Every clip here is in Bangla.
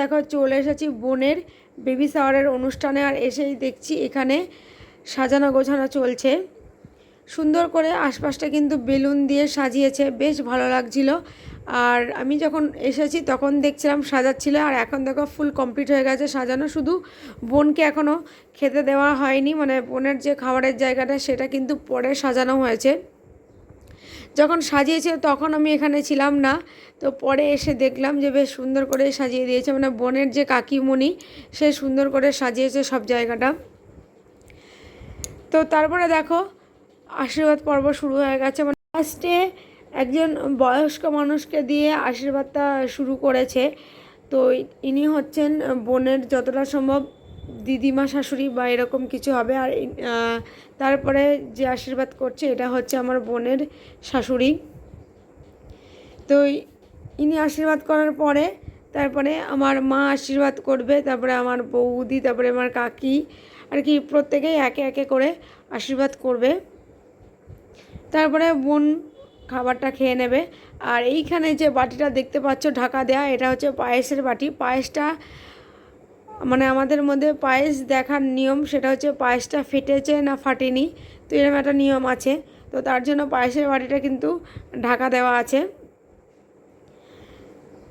দেখো চলে এসেছি বোনের বেবি শাওয়ারের অনুষ্ঠানে আর এসেই দেখছি এখানে সাজানো গোছানো চলছে। সুন্দর করে আশপাশটা কিন্তু বেলুন দিয়ে সাজিয়েছে, বেশ ভালো লাগছিল। আর আমি যখন এসেছি তখন দেখছিলাম সাজাচ্ছিল আর এখন দেখো ফুল কমপ্লিট হয়ে গেছে সাজানো। শুধু বোনকে এখনও খেতে দেওয়া হয়নি মানে বোনের যে খাবারের জায়গাটা সেটা কিন্তু পরে সাজানো হয়েছে। যখন সাজিয়েছে তখন আমি এখানে ছিলাম না। তো পরে এসে দেখলাম যে বেশ সুন্দর করে সাজিয়ে দিয়েছে। মানে বোনের যে কাকিমণি, সে সুন্দর করে সাজিয়েছে সব জায়গাটা। তো তারপরে দেখো, আশীর্বাদ পর্ব শুরু হয়ে গেছে। মানে ফার্স্টে একজন বয়স্ক মানুষকে দিয়ে আশীর্বাদটা শুরু করেছে। তো ইনি হচ্ছেন বোনের যতটা সম্ভব দিদিমা, শাশুড়ি বা এরকম কিছু হবে। আর তারপরে যে আশীর্বাদ করছে এটা হচ্ছে আমার বোনের শাশুড়ি। তো ইনি আশীর্বাদ করার পরে তারপরে আমার মা আশীর্বাদ করবে, তারপরে আমার বৌদি, তারপরে আমার কাকি, আর কি প্রত্যেকেই একে একে করে আশীর্বাদ করবে। তারপরে বোন খাবারটা খেয়ে নেবে। আর এইখানে যে বাটিটা দেখতে পাচ্ছ ঢাকা দেয়া, এটা হচ্ছে পায়েসের বাটি। পায়েসটা মানে আমাদের মধ্যে পায়েস দেখার নিয়ম সেটা হচ্ছে পায়েসটা ফেটেছে না ফাটেনি, তো এরকম একটা নিয়ম আছে। তো তার জন্য পায়েসের বাটিটা কিন্তু ঢাকা দেওয়া আছে।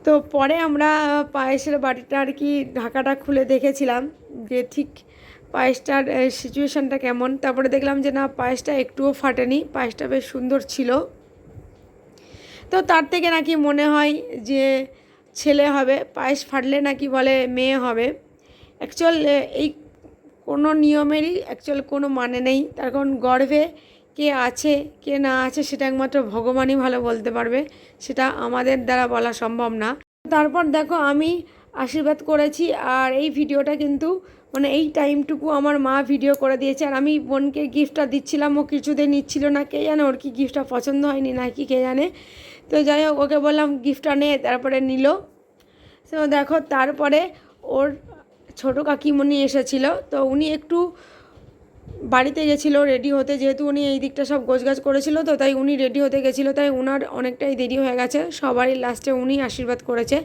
তো পরে আমরা পায়েসের বাটিটা আর কি ঢাকাটা খুলে দেখেছিলাম যে ঠিক পায়েসটার সিচুয়েশানটা কেমন। তারপরে দেখলাম যে না, পায়েসটা একটুও ফাটেনি, পায়েসটা বেশ সুন্দর ছিল। তো তার থেকে নাকি মনে হয় যে ছেলে হবে, পায়েস ফাটলে নাকি বলে মেয়ে হবে। অ্যাকচুয়াল এই কোনো নিয়মেরই অ্যাকচুয়াল কোনো মানে নেই। তার কারণ গর্ভে কে আছে, কে না আছে, সেটা একমাত্র ভগবানই ভালো বলতে পারবে। সেটা আমাদের দ্বারা বলা সম্ভব না। তারপর দেখো, আমি আশীর্বাদ করেছি আর এই ভিডিওটা কিন্তু মানে এই টাইমটুকু আমার মা ভিডিও করে দিয়েছে। আর আমি বোনকে গিফটটা দিচ্ছিলাম, ও কিছুতে নিচ্ছিল না, কে জানে ওর কি গিফটটা পছন্দ হয়নি, না কি কে জানে। তো যাই হোক, ওকে বললাম গিফটটা নে, তারপরে নিল। তো দেখো, তারপরে ওর ছোটো কাকিমণি এসেছিল, তো উনি একটু বাড়িতে গেছিল রেডি হতে, যেহেতু উনি এই দিকটা সব গোছগাছ করেছিল, তো তাই উনি রেডি হতে গেছিল, তাই ওনার অনেকটাই দেরি হয়ে গেছে, সবারই লাস্টে উনি আশীর্বাদ করেছে।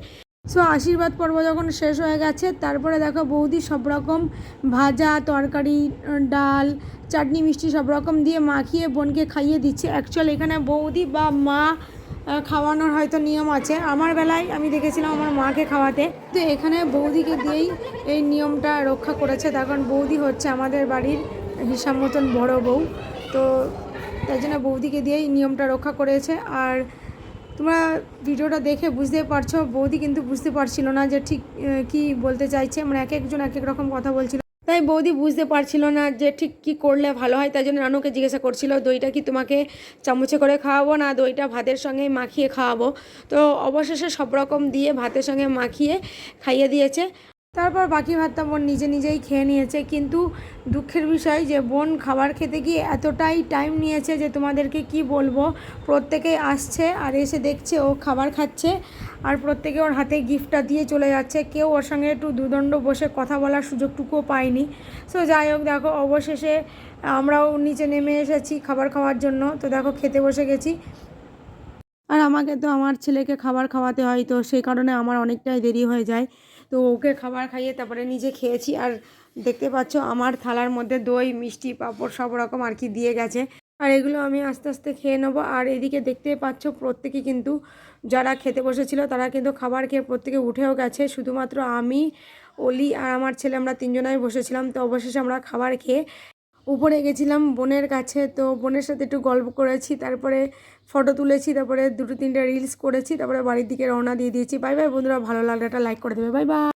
সো আশীর্বাদ পর্ব যখন শেষ হয়ে গেছে, তারপরে দেখো বৌদি সব রকম ভাজা, তরকারি ডাল, চাটনি, মিষ্টি সব রকম দিয়ে মাখিয়ে, বোনকে খাইয়ে দিচ্ছে। অ্যাকচুয়াল এখানে বৌদি বা মা খাওয়ানোর হয়তো নিয়ম আছে। আমার বেলায় আমি দেখেছিলাম আমার মাকে খাওয়াতে। তো এখানে বৌদিকে দিয়েই এই নিয়মটা রক্ষা করেছে। তার কারণ বৌদি হচ্ছে আমাদের বাড়ির হিসাব মতন বড়ো বউ। তো তাই জন্য বৌদিকে দিয়েই নিয়মটা রক্ষা করেছে। আর তোমরা ভিডিওটা দেখে বুঝতে পারছ, বৌদি কিন্তু বুঝতে পারছিল না যে ঠিক কি বলতে চাইছে। মানে এক একজন এক এক রকম কথা বলছিল। তাই বৌদি বুঝতে পারছিল না যে ঠিক কি করলে ভালো হয়, তাই জন্য রানুকে জিজ্ঞাসা করছিল, দইটা কি তোমাকে চামচে করে খাওয়াবো না দইটা ভাতের সঙ্গে মাখিয়ে খাওয়াবো? তো অবশেষে সব রকম দিয়ে ভাতের সঙ্গে মাখিয়ে খাইয়ে দিয়েছে। তারপর বাকি ভাতটা বোন নিজে নিজেই খেয়ে নিয়েছে। কিন্তু দুঃখের বিষয় যে বোন খাবার খেতে গিয়ে এতটাই টাইম নিয়েছে যে তোমাদেরকে কি বলব প্রত্যেকেই আসছে আর এসে দেখছে ও খাবার খাচ্ছে। আর প্রত্যেকে ওর হাতে গিফটটা দিয়ে চলে যাচ্ছে। কেউ ওর সঙ্গে একটু দুদণ্ড বসে কথা বলার সুযোগটুকুও পায়নি। সো যাই হোক, দেখো, অবশেষে আমরাও নিচে নেমে এসেছি খাবার খাওয়ার জন্য। তো দেখো, খেতে বসে গেছি। আর আমাকে তো আমার ছেলেকে খাবার খাওয়াতে হয়, তো সেই কারণে আমার অনেকটাই দেরি হয়ে যায়। তো ওকে খাবার খাইয়ে তারপরে নিজে খেয়েছি। আর দেখতে পাচ্ছ, আমার থালার মধ্যে দই, মিষ্টি, পাঁপড় সব রকম আর কি দিয়ে গেছে। আর এগুলো আমি আস্তে আস্তে খেয়ে নেব। আর এদিকে দেখতে পাচ্ছ প্রত্যেকে কিন্তু যারা খেতে বসেছিল, তারা কিন্তু খাবার খেয়ে প্রত্যেকে উঠেও গেছে। শুধুমাত্র আমি, অলি আর আমার ছেলে আমরা তিনজনাই বসেছিলাম। তো অবশেষে আমরা খাবার খেয়ে উপরে গেছিলাম বোনের কাছে। তো বোনের সাথে একটু গল্প করেছি, তারপরে ফটো তুলেছি, তারপরে দুটো তিনটে রিলস করেছি, তারপরে বাড়ির দিকে রওনা দিয়ে দিয়েছি। বাই বাই বন্ধুরা, ভালো লাগলে একটা লাইক করে দেবে। Bye bye.